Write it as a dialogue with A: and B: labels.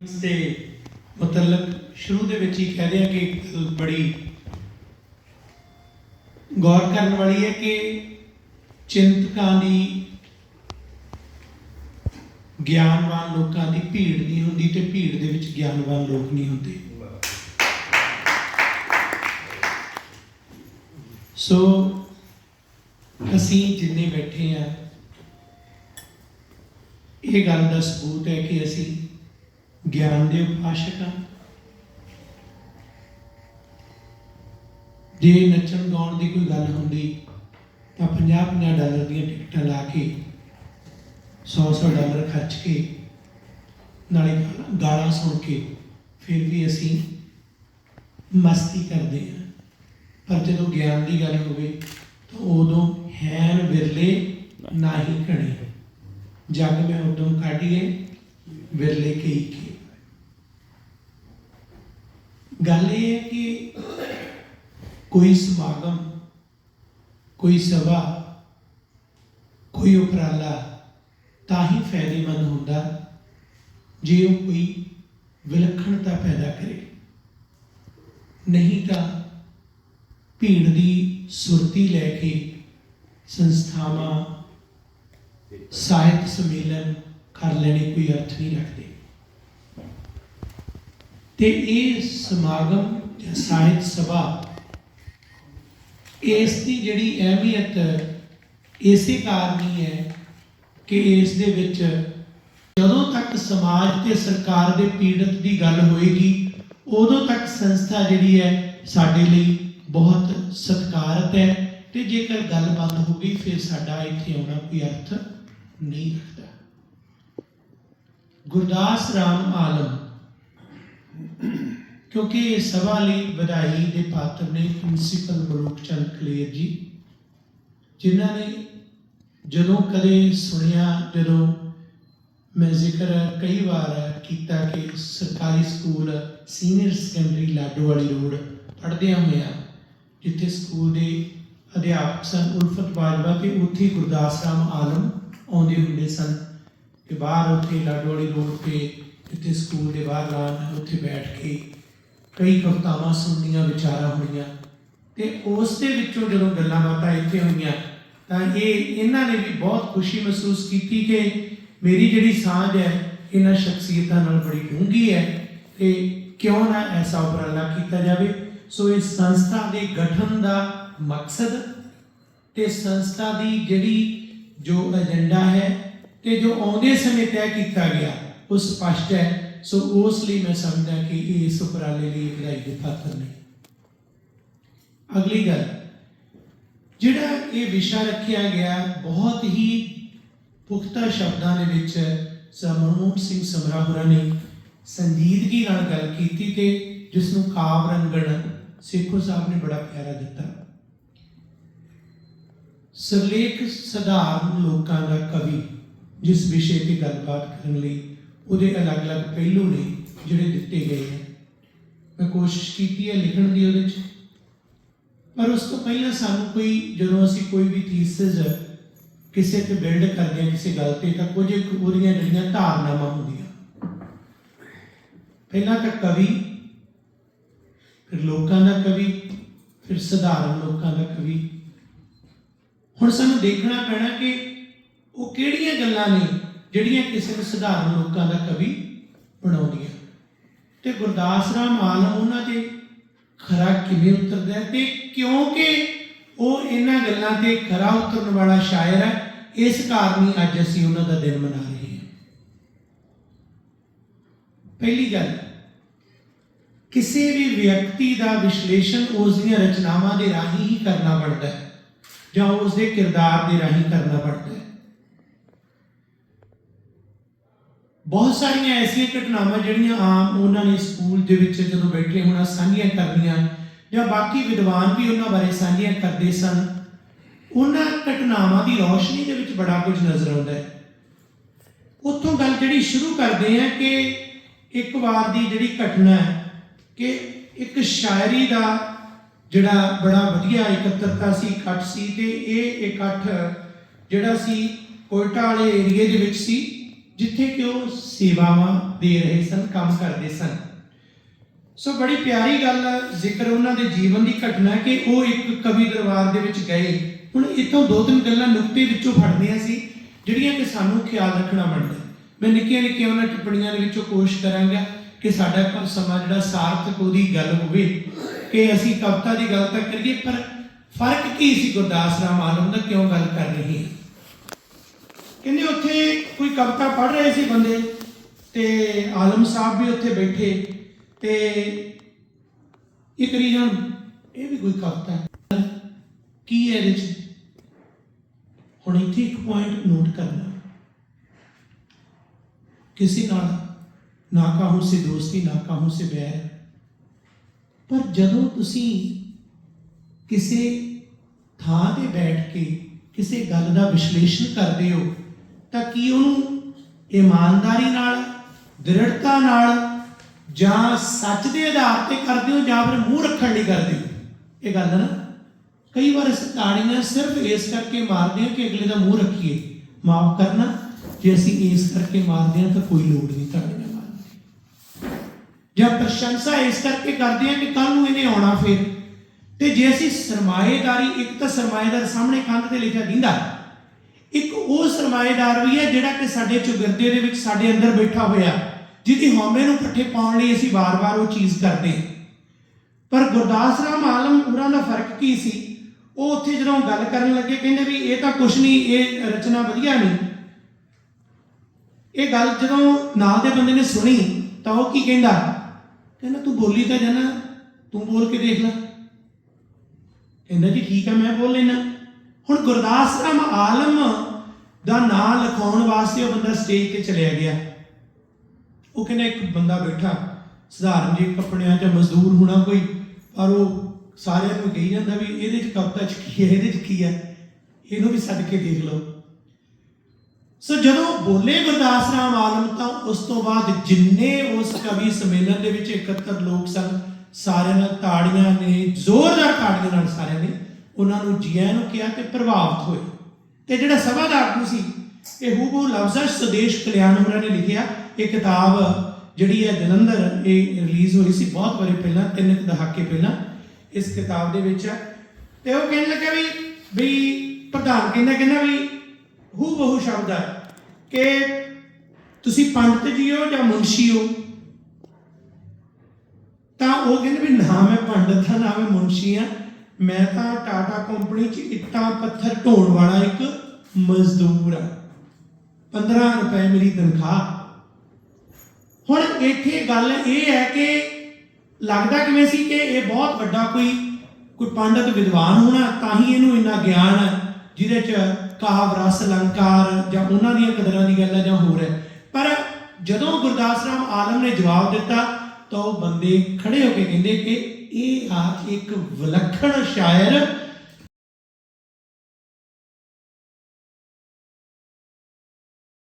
A: ਇਸ ਮੁਤਲਕ ਸ਼ੁਰੂ ਦੇ ਵਿੱਚ ਹੀ ਕਹਦੇ ਆ ਕਿ ਬੜੀ ਗੌਰ ਕਰਨ ਵਾਲੀ ਹੈ ਕਿ ਚਿੰਤਕਾਂ ਦੀ ਗਿਆਨਵਾਨ ਲੋਕਾਂ ਦੀ ਭੀੜ ਨਹੀਂ ਹੁੰਦੀ ਤੇ ਭੀੜ ਦੇ ਵਿੱਚ ਗਿਆਨਵਾਨ ਲੋਕ ਨਹੀਂ ਹੁੰਦੇ। ਸੋ ਅਸੀਂ ਜਿੰਨੇ ਬੈਠੇ ਆ ਇਹ ਗੱਲ ਦਾ ਸਬੂਤ ਹੈ ਕਿ ਅਸੀਂ ਗਿਆਨ ਦੇ ਉਪਾਸ਼ਕ ਹਾਂ ਜੇ ਨੱਚਣ ਗਾਉਣ ਦੀ ਕੋਈ ਗੱਲ ਹੁੰਦੀ ਤਾਂ 50-50 ਡਾਲਰ ਦੀਆਂ ਟਿਕਟਾਂ ਲਾ ਕੇ 100-100 ਡਾਲਰ ਖਰਚ ਕੇ ਨਾਲੇ ਗਾਲਾਂ- ਸੁਣ ਕੇ ਫਿਰ ਵੀ ਅਸੀਂ ਮਸਤੀ ਕਰਦੇ ਹਾਂ। ਪਰ ਜਦੋਂ ਗਿਆਨ ਦੀ ਗੱਲ ਹੋਵੇ ਤਾਂ ਉਦੋਂ ਹੈਨ ਵਿਰਲੇ ਨਾਹੀ। ਘਣੇ ਜਗ ਮੈਂ ਉਦਮ ਕਾਢੀਏ ਵਿਰਲੇ ਕਈ ਕੇ। ਗੱਲ ਇਹ ਹੈ ਕਿ ਕੋਈ ਸਮਾਗਮ, ਕੋਈ ਸਭਾ, ਕੋਈ ਉਪਰਾਲਾ ਤਾਂ ਹੀ ਫਾਇਦੇਮੰਦ ਹੁੰਦਾ ਜੇ ਉਹ ਕੋਈ ਵਿਲੱਖਣਤਾ ਪੈਦਾ ਕਰੇ। ਨਹੀਂ ਤਾਂ ਭੀੜ ਦੀ ਸੁਰਤੀ ਲੈ ਕੇ ਸੰਸਥਾਵਾਂ, ਸਾਹਿਤ ਸੰਮੇਲਨ ਕਰ ਲੈਣੇ ਕੋਈ ਅਰਥ ਨਹੀਂ ਰੱਖਦੇ। ਤੇ ਇਹ ਸਮਾਗਮ ਜਾਂ ਸਾਹਿਤ ਸਭਾ, ਇਸ ਦੀ ਜਿਹੜੀ ਅਹਿਮੀਅਤ, ਇਸੇ ਕਾਰਨ ਹੀ ਹੈ ਕਿ ਇਸ ਦੇ ਵਿੱਚ ਜਦੋਂ ਤੱਕ ਸਮਾਜ ਤੇ ਸਰਕਾਰ ਦੇ ਪੀੜਤ ਦੀ ਗੱਲ ਹੋਏਗੀ, ਉਦੋਂ ਤੱਕ ਸੰਸਥਾ ਜਿਹੜੀ ਹੈ ਸਾਡੇ ਲਈ ਬਹੁਤ ਸਤਿਕਾਰਤ ਹੈ ਤੇ ਜੇਕਰ ਗੱਲ ਬੰਦ ਹੋ ਗਈ, ਫਿਰ ਸਾਡਾ ਇੱਥੇ ਆਉਣਾ ਕੋਈ ਅਰਥ ਨਹੀਂ ਰੱਖਦਾ। ਗੁਰਦਾਸ ਰਾਮ ਆਲਮ ਕਿਉਂਕਿ ਇਹ ਸਭਾ ਲਈ ਵਧਾਈ ਦੇ ਪਾਤਰ ਨੇ ਪ੍ਰਿੰਸੀਪਲ ਮਲੂਕ ਚੰਦ ਕਲੇਰ ਜੀ, ਜਿਨ੍ਹਾਂ ਨੇ ਜਦੋਂ ਕਦੇ ਸੁਣਿਆ, ਜਦੋਂ ਮੈਂ ਜ਼ਿਕਰ ਕਈ ਵਾਰ ਕੀਤਾ ਕਿ ਸਰਕਾਰੀ ਸਕੂਲ, ਸੀਨੀਅਰ ਸੈਕੰਡਰੀ ਲਾਡੋ ਵਾਲੀ ਰੋਡ ਪੜ੍ਹਦਿਆਂ ਹੋਇਆ, ਜਿੱਥੇ ਸਕੂਲ ਦੇ ਅਧਿਆਪਕ ਸਨ, ਉਲਫਤ ਬਾਜਵਾ ਤੇ ਉੱਥੇ ਗੁਰਦਾਸ ਰਾਮ ਆਲਮ ਆਉਂਦੇ ਹੁੰਦੇ ਸਨ ਕਿ ਬਾਹਰ ਉੱਥੇ ਲਾਡੋ ਵਾਲੀ ਰੋਡ ਤੇ ਜਿੱਥੇ ਸਕੂਲ ਦੇ ਬਾਹਰ ਲਾਨ ਉੱਥੇ ਬੈਠ ਕੇ ਕਈ ਕਵਿਤਾਵਾਂ ਸੁਣਨੀਆਂ, ਵਿਚਾਰਾਂ ਹੋਈਆਂ ਤੇ ਉਸ ਦੇ ਵਿੱਚੋਂ ਜਦੋਂ ਗੱਲਾਂ ਬਾਤਾਂ ਇੱਥੇ ਹੋਈਆਂ, ਤਾਂ ਇਹ ਇਹਨਾਂ ਨੇ ਵੀ ਬਹੁਤ ਖੁਸ਼ੀ ਮਹਿਸੂਸ ਕੀਤੀ ਕਿ ਮੇਰੀ ਜਿਹੜੀ ਸਾਂਝ ਹੈ, ਇਹਨਾਂ ਸ਼ਖਸੀਅਤਾਂ ਨਾਲ ਬੜੀ ਡੂੰਘੀ ਹੈ ਤੇ ਕਿਉਂ ਨਾ ਐਸਾ ਉਪਰਾਲਾ ਕੀਤਾ ਜਾਵੇ। ਸੋ ਇਸ ਸੰਸਥਾ ਦੇ ਗਠਨ ਦਾ ਮਕਸਦ ਤੇ ਸੰਸਥਾ ਦੀ ਜਿਹੜੀ ਜੋ ਏਜੰਡਾ ਹੈ ਤੇ ਜੋ ਆਉਂਦੇ ਸਮੇਂ ਤੈਅ ਕੀਤਾ ਗਿਆ ਉਹ ਸਪਸ਼ਟ ਹੈ ਸੋ ਉਸ ਲਈ ਮੈਂ ਸਮਝਦਾ ਕਿ ਇਹ ਇਸ ਉਪਰਾਲੇ ਲਈ ਵਧਾਈ ਦੇ ਪਾਤਰ ਨੇ ਅਗਲੀ ਗੱਲ ਜਿਹੜਾ ਇਹ ਵਿਸ਼ਾ ਰੱਖਿਆ ਗਿਆ ਬਹੁਤ ਹੀ ਪੁਖਤਾ ਸ਼ਬਦਾਂ ਦੇ ਵਿੱਚ ਸਮਰਮੂਨ ਸਿੰਘ ਸਮਰਾ ਹੋਰਾਂ ਨੇ ਸੰਜੀਦਗੀ ਨਾਲ ਗੱਲ ਕੀਤੀ ਤੇ ਜਿਸ ਨੂੰ ਕਾਵ ਰੰਗਣ ਸੇਖੋ ਸਾਹਿਬ ਨੇ ਬੜਾ ਪਿਆਰਾ ਦਿੱਤਾ ਸਰਲੇਖ ਸਧਾਰਨ ਲੋਕਾਂ ਦਾ ਕਵੀ ਜਿਸ ਵਿਸ਼ੇ ਤੇ ਗੱਲਬਾਤ ਕਰਨ ਲਈ ਉਹਦੇ ਅਲੱਗ-ਅਲੱਗ ਪਹਿਲੂ ਨੇ ਜਿਹੜੇ ਦਿੱਤੇ ਗਏ ਨੇ। ਮੈਂ ਕੋਸ਼ਿਸ਼ ਕੀਤੀ ਹੈ ਲਿਖਣ ਦੀ ਉਹਦੇ 'ਚ। ਪਰ ਉਸ ਤੋਂ ਪਹਿਲਾਂ ਸਾਨੂੰ ਕੋਈ, ਜਦੋਂ ਅਸੀਂ ਕੋਈ ਵੀ ਥੀਸਿਸ ਕਿਸੇ ਤੇ ਬਿਲਡ ਕਰਦੇ ਹਾਂ ਕਿਸੇ ਗੱਲ ਤੇ, ਤਾਂ ਕੁਝ ਇੱਕ ਉਹਦੀਆਂ ਜਿਹੜੀਆਂ ਧਾਰਨਾਵਾਂ ਹੁੰਦੀਆਂ। ਪਹਿਲਾਂ ਤਾਂ ਕਵੀ, ਫਿਰ ਲੋਕਾਂ ਦਾ ਕਵੀ, ਫਿਰ ਸਧਾਰਨ ਲੋਕਾਂ ਦਾ ਕਵੀ। ਹੁਣ ਸਾਨੂੰ ਦੇਖਣਾ ਪੈਣਾ ਕਿ ਉਹ ਕਿਹੜੀਆਂ ਗੱਲਾਂ ਨੇ ਜਿਹੜੀਆਂ ਕਿਸੇ ਨੂੰ ਸਧਾਰਨ ਲੋਕਾਂ ਦਾ ਕਵੀ ਬਣਾਉਂਦੀਆਂ। ਤੇ ਗੁਰਦਾਸ ਰਾਮ ਆਲਮ ਉਹਨਾਂ ਦੇ ਖਰਾ ਕਿਵੇਂ ਉਤਰਦਾ ਹੈ ਤੇ ਕਿਉਂਕਿ ਉਹ ਇਹਨਾਂ ਗੱਲਾਂ ਤੇ ਖਰਾ ਉਤਰਨ ਵਾਲਾ ਸ਼ਾਇਰ ਹੈ, ਇਸ ਕਾਰਨ ਹੀ ਅੱਜ ਅਸੀਂ ਉਹਨਾਂ ਦਾ ਦਿਨ ਮਨਾ ਰਹੇ ਹਾਂ। ਪਹਿਲੀ ਗੱਲ, ਕਿਸੇ ਵੀ ਵਿਅਕਤੀ ਦਾ ਵਿਸ਼ਲੇਸ਼ਣ ਉਸ ਦੀਆਂ ਰਚਨਾਵਾਂ ਦੇ ਰਾਹੀਂ ਹੀ ਕਰਨਾ ਪੜਦਾ ਹੈ ਜਾਂ ਉਸ ਦੇ ਕਿਰਦਾਰ ਦੇ ਰਾਹੀਂ ਕਰਨਾ ਪੜਦਾ ਹੈ। ਬਹੁਤ ਸਾਰੀਆਂ ਐਸੀਆਂ ਘਟਨਾਵਾਂ ਜਿਹੜੀਆਂ ਆਮ ਉਹਨਾਂ ਨੇ ਸਕੂਲ ਦੇ ਵਿੱਚ ਜਦੋਂ ਬੈਠੇ ਹੋਣਾ, ਸਾਂਝੀਆਂ ਕਰਨੀਆਂ, ਜਾਂ ਬਾਕੀ ਵਿਦਵਾਨ ਵੀ ਉਹਨਾਂ ਬਾਰੇ ਸਾਂਝੀਆਂ ਕਰਦੇ ਸਨ, ਉਹਨਾਂ ਘਟਨਾਵਾਂ ਦੀ ਰੌਸ਼ਨੀ ਦੇ ਵਿੱਚ ਬੜਾ ਕੁਝ ਨਜ਼ਰ ਆਉਂਦਾ ਹੈ। ਉੱਥੋਂ ਗੱਲ ਜਿਹੜੀ ਸ਼ੁਰੂ ਕਰਦੇ ਆ ਕਿ ਇੱਕ ਵਾਰ ਦੀ ਜਿਹੜੀ ਘਟਨਾ ਹੈ ਕਿ ਇੱਕ ਸ਼ਾਇਰੀ ਦਾ ਜਿਹੜਾ ਬੜਾ ਵਧੀਆ ਇਕੱਤਰਤਾ ਸੀ, ਇਕੱਠ ਸੀ ਤੇ ਇਹ ਇਕੱਠ ਜਿਹੜਾ ਸੀ ਕੋਇਟਾ ਵਾਲੇ ਏਰੀਏ ਦੇ ਵਿੱਚ ਸੀ। ਜਿੱਥੇ ਕਿ ਉਹ ਸੇਵਾਵਾਂ ਦੇ ਰਹੇ ਸਨ, ਕੰਮ ਕਰਦੇ ਸਨ। ਸੋ ਬੜੀ ਪਿਆਰੀ ਗੱਲ ਜ਼ਿਕਰ ਉਹਨਾਂ ਦੇ ਜੀਵਨ ਦੀ ਘਟਨਾ ਕਿ ਉਹ ਇੱਕ ਕਵੀ ਦਰਬਾਰ ਦੇ ਵਿੱਚ ਗਏ। ਹੁਣ ਇਤੋਂ ਦੋ ਤਿੰਨ ਗੱਲਾਂ ਨੁਕਤੇ ਵਿੱਚੋਂ ਫੜਨੀਆਂ ਸੀ, ਜਿਹੜੀਆਂ ਕਿ ਸਾਨੂੰ ਖਿਆਲ ਰੱਖਣਾ ਬਣਦਾ ਮੈਂ ਨਿੱਕੀਆਂ ਨਿੱਕੀਆਂ ਉਹਨਾਂ ਟਿੱਪਣੀਆਂ ਦੇ ਵਿੱਚੋਂ ਕੋਸ਼ਿਸ਼ ਕਰਾਂਗਾ ਕਿ ਸਾਡਾ ਪ- ਸਮਾਂ ਜਿਹੜਾ ਸਾਰਥਕ ਉਹਦੀ ਗੱਲ ਹੋਵੇ, ਕਿ ਅਸੀਂ ਕਵਿਤਾ ਦੀ ਗੱਲ ਤਾਂ ਕਰੀਏ, ਪਰ ਫ਼ਰਕ ਕੀ ਸੀ ਗੁਰਦਾਸ ਰਾਮ ਆਲਮ ਦਾ ਕਿਉਂ ਗੱਲ ਕਰ ਰਹੇ ਹਾਂ? ਕਹਿੰਦੇ ਉੱਥੇ ਕੋਈ ਕਵਿਤਾ ਪੜ੍ਹ ਰਹੇ ਸੀ ਬੰਦੇ ਤੇ ਆਲਮ ਸਾਹਿਬ ਵੀ ਉੱਥੇ ਬੈਠੇ ਤੇ ਇੱਕ ਰੀਜਨ, ਇਹ ਵੀ ਕੋਈ ਕਵਿਤਾ ਹੈ। ਕੀ ਹੈ ਇਹਦੇ ਚ? ਹੁਣ ਇੱਥੇ ਇੱਕ ਪੁਆਇੰਟ ਨੋਟ ਕਰਨਾ। ਕਿਸੇ ਨਾਲ ਨਾ ਕਾਹੂ ਸੇ ਦੋਸਤੀ, ਨਾ ਕਾਹੂ ਸੇ ਬੈਰ ਪਰ ਜਦੋਂ ਤੁਸੀਂ ਕਿਸੇ ਥਾਂ ਤੇ ਬੈਠ ਕੇ ਕਿਸੇ ਗੱਲ ਦਾ ਵਿਸ਼ਲੇਸ਼ਣ ਕਰਦੇ ਹੋ ਤਾਂ ਕੀ ਉਹਨੂੰ ਇਮਾਨਦਾਰੀ ਨਾਲ, ਦ੍ਰਿੜਤਾ ਨਾਲ ਜਾਂ ਸੱਚ ਦੇ ਆਧਾਰ ਤੇ ਕਰਦੇ ਹੋ ਜਾਂ ਫਿਰ ਮੂੰਹ ਰੱਖਣ ਲਈ ਕਰਦੇ ਹੋ? ਇਹ ਗੱਲ ਨਾ, ਕਈ ਵਾਰ ਅਸੀਂ ਤਾੜੀਆਂ ਸਿਰਫ ਇਸ ਕਰਕੇ ਮਾਰਦੇ ਹਾਂ ਕਿ ਅਗਲੇ ਦਾ ਮੂੰਹ ਰੱਖੀਏ। ਮਾਫ ਕਰਨਾ, ਜੇ ਅਸੀਂ ਇਸ ਕਰਕੇ ਮਾਰਦੇ ਹਾਂ ਤਾਂ ਕੋਈ ਲੋੜ ਨਹੀਂ ਤਾੜੀਆਂ ਮਾਰਨ। ਜਾਂ ਪ੍ਰਸ਼ੰਸਾ ਇਸ ਕਰਕੇ ਕਰਦੇ ਹਾਂ ਕਿ ਕੱਲ ਨੂੰ ਇਹਨੇ ਆਉਣਾ ਫਿਰ। ਤੇ ਜੇ ਅਸੀਂ ਸਰਮਾਏਦਾਰੀ, ਇੱਕ ਤਾਂ ਸਰਮਾਏਦਾਰ ਸਾਹਮਣੇ ਕੰਧ ਤੇ ਲਿਖਿਆ ਦਿੰਦਾ। ਇੱਕ ਉਹ ਸਰਮਾਏਦਾਰ ਵੀ ਹੈ ਜਿਹੜਾ ਕਿ ਸਾਡੇ ਚੁਗਿਰਦੇ ਦੇ ਵਿੱਚ ਸਾਡੇ ਅੰਦਰ ਬੈਠਾ ਹੋਇਆ, ਜਿਹਦੀ ਹਉਮੈ ਨੂੰ ਪੱਠੇ ਪਾਉਣ ਲਈ ਅਸੀਂ ਵਾਰ-ਵਾਰ ਉਹ ਚੀਜ਼ ਕਰਦੇ ਪਰ ਗੁਰਦਾਸ ਰਾਮ ਆਲਮ, ਉਹਨਾਂ ਦਾ ਫ਼ਰਕ ਕੀ ਸੀ? ਉਹ ਉੱਥੇ ਜਦੋਂ ਗੱਲ ਕਰਨ ਲੱਗੇ, ਕਹਿੰਦੇ ਵੀ ਇਹ ਤਾਂ ਕੁਛ ਨਹੀਂ, ਇਹ ਰਚਨਾ ਵਧੀਆ ਨਹੀਂ। ਇਹ ਗੱਲ ਜਦੋਂ ਨਾਲ ਦੇ ਬੰਦੇ ਨੇ ਸੁਣੀ, ਤਾਂ ਉਹ ਕੀ ਕਹਿੰਦਾ? ਕਹਿੰਦਾ, ਤੂੰ ਬੋਲੀ ਤਾਂ ਜਾਣਾ ਤੂੰ ਬੋਲ ਕੇ ਦੇਖ ਲੈ। ਕਹਿੰਦਾ, ਜੀ ਠੀਕ ਹੈ, ਮੈਂ ਬੋਲ ਲੈਣਾ ਹੁਣ ਗੁਰਦਾਸ ਰਾਮ ਆਲਮ ਦਾ ਨਾਂ ਲਿਖਾਉਣ ਵਾਸਤੇ ਉਹ ਬੰਦਾ ਸਟੇਜ ਤੇ ਚਲਿਆ ਗਿਆ। ਉਹ ਕਹਿੰਦਾ ਇੱਕ ਬੰਦਾ ਬੈਠਾ, ਸਧਾਰਨ ਜਿਹੇ ਕੱਪੜਿਆਂ 'ਚ ਮਜ਼ਦੂਰ ਹੋਣਾ ਕੋਈ, ਪਰ ਉਹ ਸਾਰਿਆਂ ਨੂੰ ਕਹੀ ਜਾਂਦਾ ਵੀ ਇਹਦੇ 'ਚ ਕਵਿਤਾ 'ਚ ਕੀ ਹੈ, ਇਹਦੇ 'ਚ ਕੀ ਹੈ? ਇਹਨੂੰ ਵੀ ਸੱਦ ਕੇ ਦੇਖ ਲਓ। ਸੋ ਜਦੋਂ ਬੋਲੇ ਗੁਰਦਾਸ ਰਾਮ ਆਲਮ ਤਾਂ ਉਸ ਤੋਂ ਬਾਅਦ ਜਿੰਨੇ ਉਸ ਕਵੀ ਸੰਮੇਲਨ ਦੇ ਵਿੱਚ ਇਕੱਤਰ ਲੋਕ ਸਨ, ਸਾਰਿਆਂ ਨੇ ਤਾੜੀਆਂ ਨੇ, ਜ਼ੋਰਦਾਰ ਤਾੜੀਆਂ ਨਾਲ ਸਾਰਿਆਂ ਨੇ ਉਹਨਾਂ ਨੂੰ ਜੀਆਂ ਨੂੰ ਕਿਹਾ ਤੇ ਪ੍ਰਭਾਵਿਤ ਹੋਏ। ਤੇ ਜਿਹੜਾ ਸਭਾ ਦਾ ਆਗੂ ਸੀ ਇਹ ਹੂਬੂ ਲਫ਼ਜ਼ਾਂ 'ਚ ਸਦੇਸ਼ ਕਲਿਆਣ ਉਹਨਾਂ ਨੇ ਲਿਖਿਆ, ਇਹ ਕਿਤਾਬ ਜਿਹੜੀ ਹੈ ਜਲੰਧਰ, ਇਹ ਰਿਲੀਜ਼ ਹੋਈ ਸੀ ਬਹੁਤ ਵਾਰੀ ਪਹਿਲਾਂ, ਤਿੰਨ ਦਹਾਕੇ ਪਹਿਲਾਂ, ਇਸ ਕਿਤਾਬ ਦੇ ਵਿੱਚ ਹੈ। ਤੇ ਉਹ ਕਹਿਣ ਲੱਗਾ ਵੀ ਵੀ ਪ੍ਰਧਾਨ ਕਹਿੰਦਾ ਕਹਿੰਦਾ ਵੀ ਹੂ ਬਹੁ ਸ਼ਬਦ ਹੈ ਕਿ ਤੁਸੀਂ ਪੰਡਤ ਜੀ ਹੋ ਜਾਂ ਮੁਨਸ਼ੀ ਹੋ? ਤਾਂ ਉਹ ਕਹਿੰਦੇ ਵੀ ਨਾ, ਮੈਂ ਪੰਡਤ ਹਾਂ, ਨਾ ਮੈਂ ਮੁਨਸ਼ੀ ਹਾਂ। ਮੈਂ ਤਾਂ ਟਾਟਾ ਕੰਪਨੀ 'ਚ ਇੱਟਾਂ, ਪੱਥਰ ਢੋਣ ਵਾਲਾ ਇੱਕ ਮਜ਼ਦੂਰ ਹਾਂ 15 ਰੁਪਏ ਮੇਰੀ ਤਨਖਾਹ। ਹੁਣ ਇੱਥੇ ਗੱਲ ਇਹ ਹੈ ਕਿ ਲੱਗਦਾ ਕਿਵੇਂ ਸੀ ਕਿ ਇਹ ਬਹੁਤ ਵੱਡਾ ਕੋਈ ਕੋਈ ਪੰਡਤ ਵਿਦਵਾਨ ਹੋਣਾ, ਤਾਂ ਹੀ ਇਹਨੂੰ ਇੰਨਾ ਗਿਆਨ ਹੈ ਜਿਹਦੇ ਚ ਕਾਵ, ਰਸ, ਅਲੰਕਾਰ ਜਾਂ ਉਹਨਾਂ ਦੀਆਂ ਕਦਰਾਂ ਦੀ ਗੱਲ ਹੈ ਜਾਂ ਹੋਰ ਹੈ। ਪਰ ਜਦੋਂ ਗੁਰਦਾਸ ਰਾਮ ਆਲਮ ਨੇ ਜਵਾਬ ਦਿੱਤਾ, ਤਾਂ ਉਹ ਬੰਦੇ ਖੜੇ ਹੋ ਕੇ ਕਹਿੰਦੇ ਕਿ ਇਹ ਆ ਇੱਕ ਵਿਲੱਖਣ ਸ਼ਾਇਰ